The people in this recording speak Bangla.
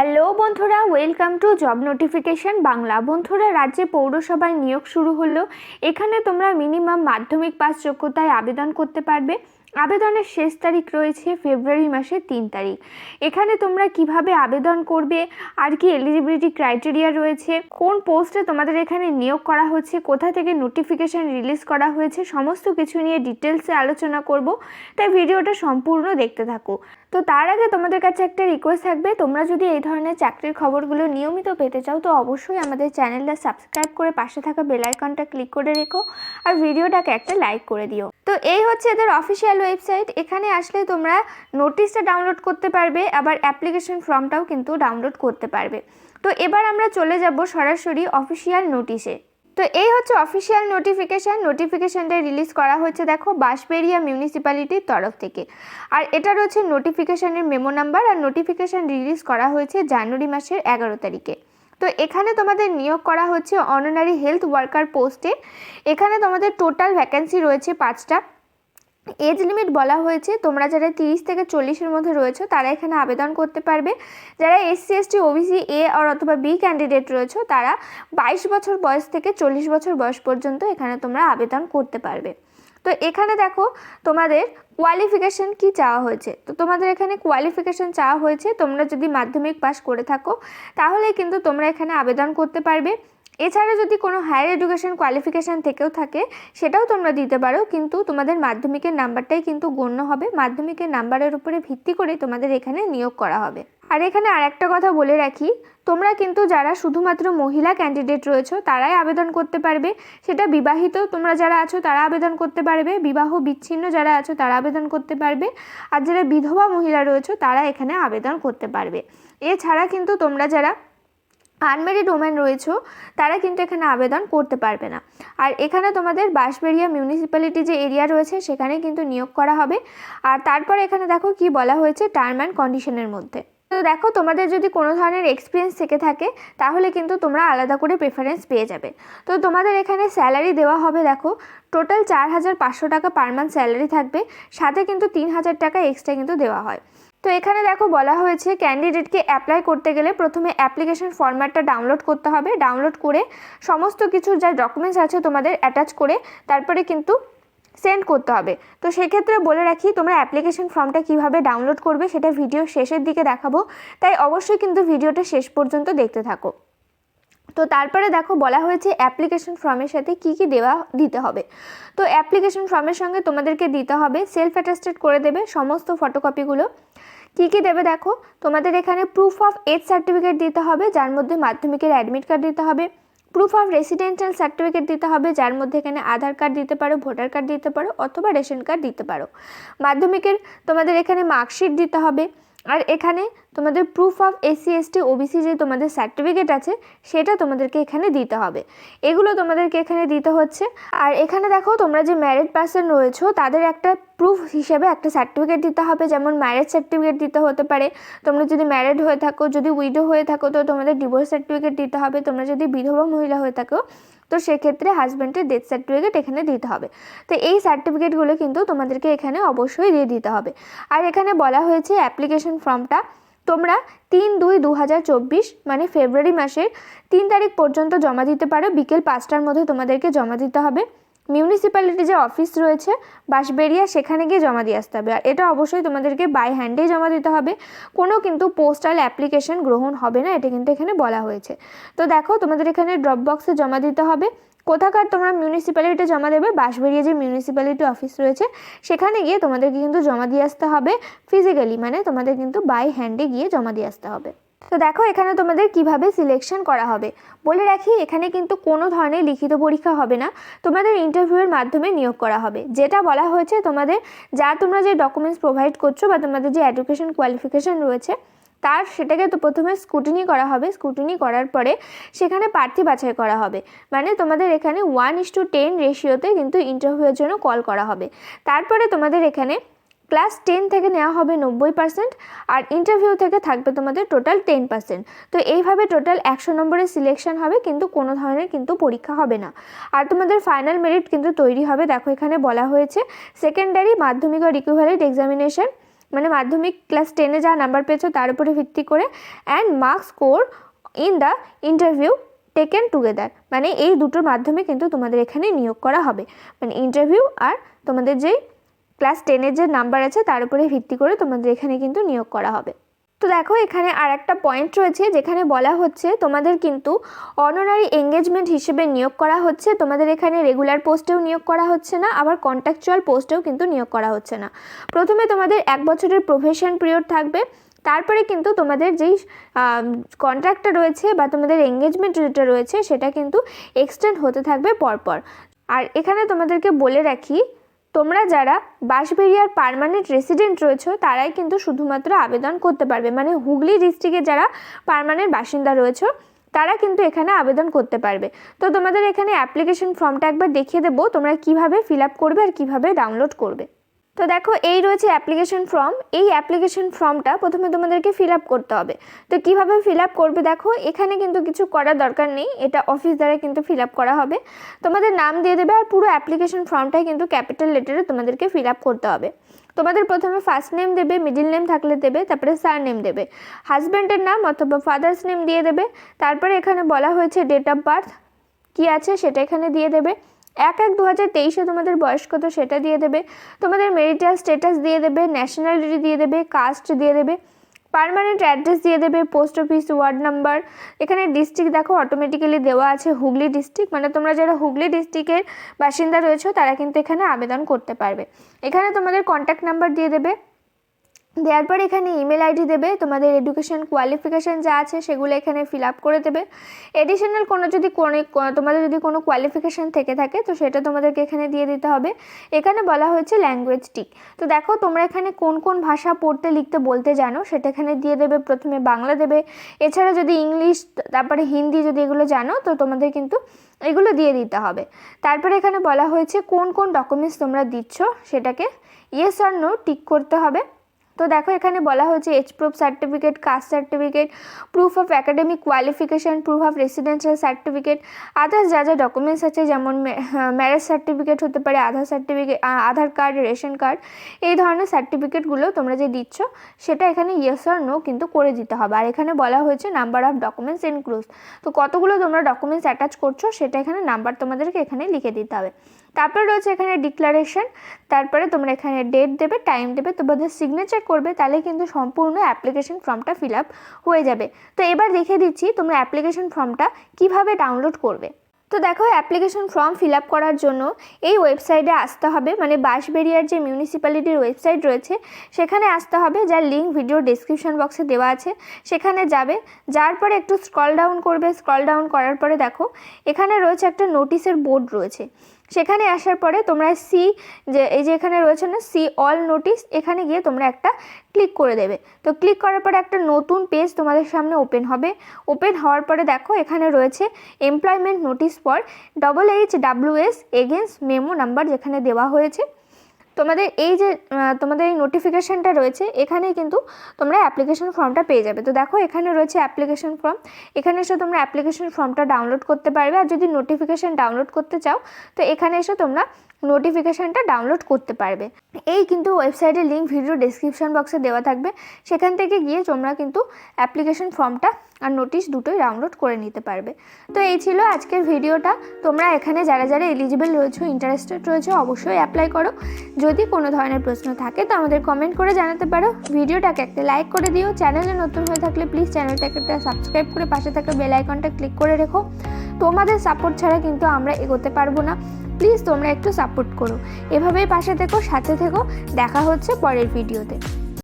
হ্যালো বন্ধুরা welcome to job notification Bangla বন্ধুরা, রাজ্যে পৌরসভায় নিয়োগ শুরু হলো। এখানে তোমরা মিনিমাম মাধ্যমিক পাস যোগ্যতায় আবেদন করতে পারবে। আবেদনের শেষ তারিখ রয়েছে ফেব্রুয়ারি মাসের তিন তারিখ। এখানে তোমরা কীভাবে আবেদন করবে? আর কি এলিজিবিলিটি ক্রাইটেরিয়া রয়েছে? কোন পোস্টে তোমাদের এখানে নিয়োগ করা হচ্ছে? কোথা থেকে নোটিফিকেশান রিলিজ করা হয়েছে? সমস্ত কিছু নিয়ে ডিটেলসে আলোচনা করব। তাই ভিডিওটা সম্পূর্ণ দেখতে থাকো। তো তার আগে তোমাদের কাছে একটা রিকোয়েস্ট থাকবে। তোমরা যদি এই ধরনের চাকরির খবরগুলো নিয়মিত পেতে চাও, তো অবশ্যই আমাদের চ্যানেলটা সাবস্ক্রাইব করে পাশে থাকা বেল আইকনটা ক্লিক করে রেখো। আর ভিডিওটাকে একটা লাইক করে দিও। তো এই হচ্ছে এদের অফিসিয়াল ওয়েবসাইট এখানে আসলে তোমরা নোটিশটা ডাউনলোড করতে পারবে, আবার অ্যাপ্লিকেশন ফর্মটাও কিন্তু ডাউনলোড করতে পারবে। তো এবার আমরা চলে যাব সরাসরি অফিসিয়াল নোটিশে তো এই হচ্ছে অফিসিয়াল নোটিফিকেশান নোটিফিকেশানটা রিলিজ করা হয়েছে দেখো বাঁশবেরিয়া মিউনিসিপ্যালিটির তরফ থেকে। আর এটা রয়েছে নোটিফিকেশানের মেমো নাম্বার আর নোটিফিকেশান রিলিজ করা হয়েছে জানুয়ারি মাসের এগারো তারিখে। তো এখানে তোমাদের নিয়োগ করা হচ্ছে অনারি হেলথ ওয়ার্কার পোস্টে এখানে তোমাদের টোটাল ভ্যাকেন্সি রয়েছে পাঁচটা। এজ লিমিট বলা হয়েছে, তোমরা যারা তিরিশ থেকে চল্লিশের মধ্যে রয়েছে, তারা এখানে আবেদন করতে পারবে। যারা এসসি এসটি ওবিসি এ আর অথবা বি ক্যান্ডিডেট রয়েছে, তারা বাইশ বছর বয়স থেকে চল্লিশ বছর বয়স পর্যন্ত এখানে তোমরা আবেদন করতে পারবে। তো এখানে দেখো তোমাদের কোয়ালিফিকেশান কি চাওয়া হয়েছে? তো তোমাদের এখানে কোয়ালিফিকেশান চাওয়া হয়েছে, তোমরা যদি মাধ্যমিক পাস করে থাকো, তাহলে কিন্তু তোমরা এখানে আবেদন করতে পারবে। এছাড়া যদি কোনো হায়ার এডুকেশন কোয়ালিফিকেশান থেকেও থাকে, সেটাও তোমরা দিতে পারো, কিন্তু তোমাদের মাধ্যমিকের নাম্বারটাই কিন্তু গণ্য হবে। মাধ্যমিকের নাম্বারের উপরে ভিত্তি করে তোমাদের এখানে নিয়োগ করা হবে। আর এখানে আর একটা কথা বলে রাখি তোমরা কিন্তু যারা শুধুমাত্র মহিলা ক্যান্ডিডেট রয়েছে, তারাই আবেদন করতে পারবে। সেটা বিবাহিত তোমরা যারা আছো, তারা আবেদন করতে পারবে। বিবাহ বিচ্ছিন্ন যারা আছো, তারা আবেদন করতে পারবে। আর যারা বিধবা মহিলা রয়েছে, তারা এখানে আবেদন করতে পারবে। এছাড়া কিন্তু তোমরা যারা আনমেরিড ওমেন রয়েছে, তারা কিন্তু এখানে আবেদন করতে পারবে না। আর এখানে তোমাদের বাঁশবেড়িয়া মিউনিসিপ্যালিটি যে এরিয়া রয়েছে, সেখানে কিন্তু নিয়োগ করা হবে। আর তারপর এখানে দেখো কি বলা হয়েছে টার্ম অ্যান্ড কন্ডিশনের মধ্যে। তো দেখো, তোমাদের যদি কোনো ধরনের এক্সপিরিয়েন্স থেকে থাকে, তাহলে কিন্তু তোমরা আলাদা করে প্রেফারেন্স পেয়ে যাবে। তো তোমাদের এখানে স্যালারি দেওয়া হবে, দেখো টোটাল চার হাজার পাঁচশো টাকা পার মান্থ স্যালারি থাকবে, সাথে কিন্তু তিন হাজার টাকা এক্সট্রা কিন্তু দেওয়া হয়। তো এখানে দেখো, বলা হয়েছে ক্যান্ডিডেটকে অ্যাপ্লাই করতে গেলে প্রথমে অ্যাপ্লিকেশন ফর্ম্যাটটা ডাউনলোড করতে হবে। ডাউনলোড করে সমস্ত কিছু যা ডকুমেন্টস আছে তোমাদের অ্যাটাচ করে, তারপরে কিন্তু সেন্ড করতে হবে। তো সেক্ষেত্রে বলে রাখি, তোমরা অ্যাপ্লিকেশন ফর্মটা কীভাবে ডাউনলোড করবে সেটা ভিডিও শেষের দিকে দেখাবো। তাই অবশ্যই কিন্তু ভিডিওটা শেষ পর্যন্ত দেখতে থাকো। তো তারপরে দেখো, বলা হয়েছে অ্যাপ্লিকেশন ফর্মের সাথে কি কি দেওয়া দিতে হবে। তো অ্যাপ্লিকেশন ফর্মের সঙ্গে তোমাদেরকে দিতে হবে, সেলফ অ্যাটাস্টেড করে দেবে সমস্ত ফটোকপিগুলো। কী কী দেবে দেখো, তোমাদের এখানে প্রুফ অফ এজ সার্টিফিকেট দিতে হবে, যার মধ্যে মাধ্যমিকের অ্যাডমিট কার্ড দিতে হবে। প্রুফ অফ রেসিডেন্টাল সার্টিফিকেট দিতে হবে, যার মধ্যে এখানে আধার কার্ড দিতে পারো ভোটার কার্ড দিতে পারো, অথবা রেশন কার্ড দিতে পারো। মাধ্যমিকের তোমাদের এখানে মার্কশিট দিতে হবে, আর এখানে তোমাদের proof of SC ST OBC যে তোমাদের সার্টিফিকেট আছে, সেটা তোমাদেরকে এখানে দিতে হবে। এগুলো তোমাদেরকে এখানে দিতে হচ্ছে। আর এখানে দেখো, তোমরা যে ম্যারিড পার্সন রয়েছো, তাদের একটা প্রুফ হিসেবে একটা সার্টিফিকেট দিতে হবে। যেমন ম্যারেজ সার্টিফিকেট দিতে হতে পারে। তোমরা যদি ম্যারেড হয়ে থাকো, যদি উইডো হয়ে থাকো, তো তোমাদের ডিভোর্স সার্টিফিকেট দিতে হবে। তোমরা যদি বিধবা মহিলা হয়ে থাকো, তো সেক্ষেত্রে হাজব্যান্ডের ডেথ সার্টিফিকেট এখানে দিতে হবে। তো এই সার্টিফিকেটগুলো কিন্তু তোমাদেরকে এখানে অবশ্যই দিয়ে দিতে হবে। আর এখানে বলা হয়েছে অ্যাপ্লিকেশন ফর্মটা তোমরা তিন দুই দু মানে ফেব্রুয়ারি মাসের তিন তারিখ পর্যন্ত জমা দিতে পারো। বিকেল পাঁচটার মধ্যে তোমাদেরকে জমা দিতে হবে। মিউনিসিপ্যালিটি যে অফিস রয়েছে, বাঁশবেড়িয়া, সেখানে গিয়ে জমা দিয়ে আসতে হবে। আর এটা অবশ্যই তোমাদেরকে বাই হ্যান্ডেই জমা দিতে হবে। কোনো কিন্তু পোস্টাল অ্যাপ্লিকেশন গ্রহণ হবে না, এটা কিন্তু এখানে বলা হয়েছে। তো দেখো, তোমাদের এখানে ড্রপ বক্সে জমা দিতে হবে। কোথাকার তোমরা মিউনিসিপ্যালিটি জমা দেবে? বাঁশবেড়িয়া যে মিউনিসিপ্যালিটি অফিস রয়েছে, সেখানে গিয়ে তোমাদেরকে কিন্তু জমা দিয়ে আসতে হবে ফিজিক্যালি মানে তোমাদের কিন্তু বাই হ্যান্ডে গিয়ে জমা দিয়ে আসতে হবে। তো দেখো, এখানে তোমাদের কীভাবে সিলেকশন করা হবে। বলে রাখি, এখানে কিন্তু কোনো ধরনের লিখিত পরীক্ষা হবে না। তোমাদের ইন্টারভিউয়ের মাধ্যমে নিয়োগ করা হবে। যেটা বলা হয়েছে, তোমাদের যা তোমরা যে ডকুমেন্টস প্রোভাইড করছ বা তোমাদের যে এডুকেশন কোয়ালিফিকেশান রয়েছে তার সেটাকে তো প্রথমে স্কুটিনি করা হবে স্কুটিনি করার পরে সেখানে প্রার্থী বাছাই করা হবে। মানে তোমাদের এখানে ওয়ান ইস টু টেন রেশিওতে কিন্তু ইন্টারভিউয়ের জন্য কল করা হবে। তারপরে তোমাদের এখানে ক্লাস টেন থেকে নেওয়া হবে নব্বই পার্সেন্ট আর ইন্টারভিউ থেকে থাকবে তোমাদের টোটাল টেন পার্সেন্ট তো এইভাবে টোটাল একশো নম্বরের সিলেকশন হবে, কিন্তু কোনো ধরনের কিন্তু পরীক্ষা হবে না। আর তোমাদের ফাইনাল মেরিট কিন্তু তৈরি হবে, দেখো এখানে বলা হয়েছে। সেকেন্ডারি মাধ্যমিক আর ইকুইভ্যালেন্ট এক্সামিনেশন মানে মাধ্যমিক ক্লাস টেনে যা নাম্বার পেয়েছ তার উপরে ভিত্তি করে and marks score in the interview taken together মানে এই দুটোর মাধ্যমে কিন্তু তোমাদের এখানে নিয়োগ করা হবে। মানে ইন্টারভিউ আর তোমাদের যেই ক্লাস টেনের যে নাম্বার আছে তার উপরে ভিত্তি করে তোমাদের এখানে কিন্তু নিয়োগ করা হবে। তো দেখো, এখানে আর একটা পয়েন্ট রয়েছে যেখানে বলা হচ্ছে তোমাদের কিন্তু অনারারি এঙ্গেজমেন্ট হিসেবে নিয়োগ করা হচ্ছে। তোমাদের এখানে রেগুলার পোস্টেও নিয়োগ করা হচ্ছে না, আবার কন্ট্রাকচুয়াল পোস্টেও কিন্তু নিয়োগ করা হচ্ছে না। প্রথমে তোমাদের এক বছরের প্রফেশন পিরিয়ড থাকবে, তারপরে কিন্তু তোমাদের যেই কন্ট্রাক্টটা রয়েছে বা তোমাদের এঙ্গেজমেন্ট যেটা রয়েছে, সেটা কিন্তু এক্সটেন্ড হতে থাকবে পরপর। আর এখানে তোমাদেরকে বলে রাখি তোমরা যারা বাঁশবেড়িয়ার পারমানেন্ট রেসিডেন্ট রয়েছে, তারাই কিন্তু শুধুমাত্র আবেদন করতে পারবে। মানে হুগলি ডিস্ট্রিক্টে যারা পারমানেন্ট বাসিন্দা রয়েছে, তারা কিন্তু এখানে আবেদন করতে পারবে। তো তোমাদের এখানে অ্যাপ্লিকেশন ফর্মটা একবার দেখিয়ে দেবো, তোমরা কীভাবে ফিল আপ করবে আর কীভাবে ডাউনলোড করবে। তো দেখো, এই রয়েছে অ্যাপ্লিকেশন ফর্ম এই অ্যাপ্লিকেশন ফর্মটা প্রথমে তোমাদেরকে ফিল আপ করতে হবে। তো কীভাবে ফিল আপ করবে দেখো, এখানে কিন্তু কিছু করার দরকার নেই। এটা অফিস দ্বারা কিন্তু ফিল আপ করা হবে। তোমাদের নাম দিয়ে দেবে আর পুরো অ্যাপ্লিকেশন ফর্মটাই কিন্তু ক্যাপিটাল লেটারে তোমাদেরকে ফিল আপ করতে হবে। তোমাদের প্রথমে ফার্স্ট নেম দেবে মিডিল নেম থাকলে দেবে, তারপরে সার নেম দেবে হাজব্যান্ডের নাম অথবা ফাদার্স নেম দিয়ে দেবে। তারপরে এখানে বলা হয়েছে ডেট অফ বার্থ কী আছে সেটা এখানে দিয়ে দেবে। এক এক দু হাজার তেইশে তোমাদের বয়স কত সেটা দিয়ে দেবে। তোমাদের মেরিটাল স্টেটাস দিয়ে দেবে ন্যাশনালিটি দিয়ে দেবে কাস্ট দিয়ে দেবে পারমানেন্ট অ্যাড্রেস দিয়ে দেবে পোস্ট অফিস ওয়ার্ড নাম্বার এখানে ডিস্ট্রিক্ট দেখো অটোমেটিক্যালি দেওয়া আছে, হুগলি ডিস্ট্রিক্ট মানে তোমরা যারা হুগলি ডিস্ট্রিক্টের বাসিন্দা রয়েছো, তারা কিন্তু এখানে আবেদন করতে পারবে। এখানে তোমাদের কন্ট্যাক্ট নাম্বার দিয়ে দেবে দেওয়ার পর এখানে ইমেল আইডি দেবে, তোমাদের এডুকেশন কোয়ালিফিকেশান যা আছে সেগুলো এখানে ফিল আপ করে দেবে। এডিশনাল কোনো যদি কোনো, তোমাদের যদি কোনো কোয়ালিফিকেশান থেকে থাকে, তো সেটা তোমাদেরকে এখানে দিয়ে দিতে হবে। এখানে বলা হয়েছে ল্যাঙ্গুয়েজ টিক তো দেখো, তোমরা এখানে কোন কোন ভাষা পড়তে, লিখতে, বলতে জানো, সেটা এখানে দিয়ে দেবে। প্রথমে বাংলা দেবে। এছাড়া যদি ইংলিশ, তারপরে হিন্দি যদি এগুলো জানো, তো তোমাদের কিন্তু এগুলো দিয়ে দিতে হবে। তারপরে এখানে বলা হয়েছে কোন কোন ডকুমেন্টস তোমরা দিচ্ছ, সেটাকে ইয়েস আর নো টিক করতে হবে। তো দেখো, এখানে বলা হয়েছে age proof certificate caste certificate proof of academic qualification proof of residential certificate others যা যা ডকুমেন্টস আছে, যেমন ম্যারেজ সার্টিফিকেট হতে পারে, Aadhaar certificate Aadhaar card ration card এই ধরনের সার্টিফিকেটগুলো তোমরা যে দিচ্ছ, সেটা এখানে ইয়েস আর নো কিন্তু করে দিতে হবে। আর এখানে বলা হয়েছে নাম্বার অফ ডকুমেন্টস ইনক্লুজ তো কতগুলো তোমরা ডকুমেন্টস অ্যাটাচ করছ, সেটা এখানে নাম্বার তোমাদেরকে এখানে লিখে দিতে হবে। তারপরে রয়েছে এখানে ডিক্লারেশন তারপরে তোমরা এখানে ডেট দেবে টাইম দেবে তোমাদের সিগনেচার করবে, তাহলে কিন্তু সম্পূর্ণ অ্যাপ্লিকেশন ফর্মটা ফিল আপ হয়ে যাবে। তো এবার দেখে দিচ্ছি তোমরা অ্যাপ্লিকেশন ফর্মটা কীভাবে ডাউনলোড করবে। তো দেখো অ্যাপ্লিকেশন ফর্ম ফিল আপ করার জন্য এই ওয়েবসাইটে আসতে হবে মানে বাঁশবেরিয়ার যে মিউনিসিপ্যালিটির ওয়েবসাইট রয়েছে, সেখানে আসতে হবে, যার লিঙ্ক ভিডিও ডিসক্রিপশন বক্সে দেওয়া আছে। সেখানে যাবে যার পরে একটু স্ক্রল ডাউন করবে স্ক্রল ডাউন করার পরে দেখো, এখানে রয়েছে একটা নোটিশের বোর্ড রয়েছে। সেখানে আসার পরে তোমরা সি যে এই যে এখানে রয়েছে না সি অল নোটিস এখানে গিয়ে তোমরা একটা ক্লিক করে দেবে। তো ক্লিক করার পরে একটা নতুন পেজ তোমাদের সামনে ওপেন হবে। ওপেন হওয়ার পরে দেখো, এখানে রয়েছে employment notice for double H W S against memo number যেখানে দেওয়া হয়েছে। তোমাদের এই যে তোমাদের এই নোটিফিকেশানটা রয়েছে, এখানেই কিন্তু তোমরা অ্যাপ্লিকেশন ফর্মটা পেয়ে যাবে। তো দেখো, এখানে রয়েছে অ্যাপ্লিকেশন ফর্ম এখানে এসে তোমরা অ্যাপ্লিকেশন ফর্মটা ডাউনলোড করতে পারবে। আর যদি নোটিফিকেশান ডাউনলোড করতে চাও, তো এখানে এসে তোমরা নোটিফিকেশানটা ডাউনলোড করতে পারবে। এই কিন্তু ওয়েবসাইটের লিঙ্ক ভিডিও ডিসক্রিপশন বক্সে দেওয়া থাকবে। সেখান থেকে গিয়ে তোমরা কিন্তু অ্যাপ্লিকেশন ফর্মটা আর নোটিশ দুটোই ডাউনলোড করে নিতে পারবে। তো এই ছিল আজকের ভিডিওটা তোমরা এখানে যারা যারা এলিজিবল রয়েছে ইন্টারেস্টেড রয়েছে, অবশ্যই অ্যাপ্লাই করো। যদি কোনো ধরনের প্রশ্ন থাকে, তো আমাদের কমেন্ট করে জানাতে পারো। ভিডিওটাকে একটা লাইক করে দিও। চ্যানেলে নতুন হয়ে থাকলে প্লিজ চ্যানেলটাকে একটা সাবস্ক্রাইব করে পাশে থাকা বেল আইকনটা ক্লিক করে রেখো। তোমাদের সাপোর্ট ছাড়া কিন্তু আমরা এগোতে পারব না। প্লিজ তোমরা একটু সাপোর্ট করো। এভাবেই পাশে থেকো সাথে থেকো দেখা হচ্ছে পরের ভিডিওতে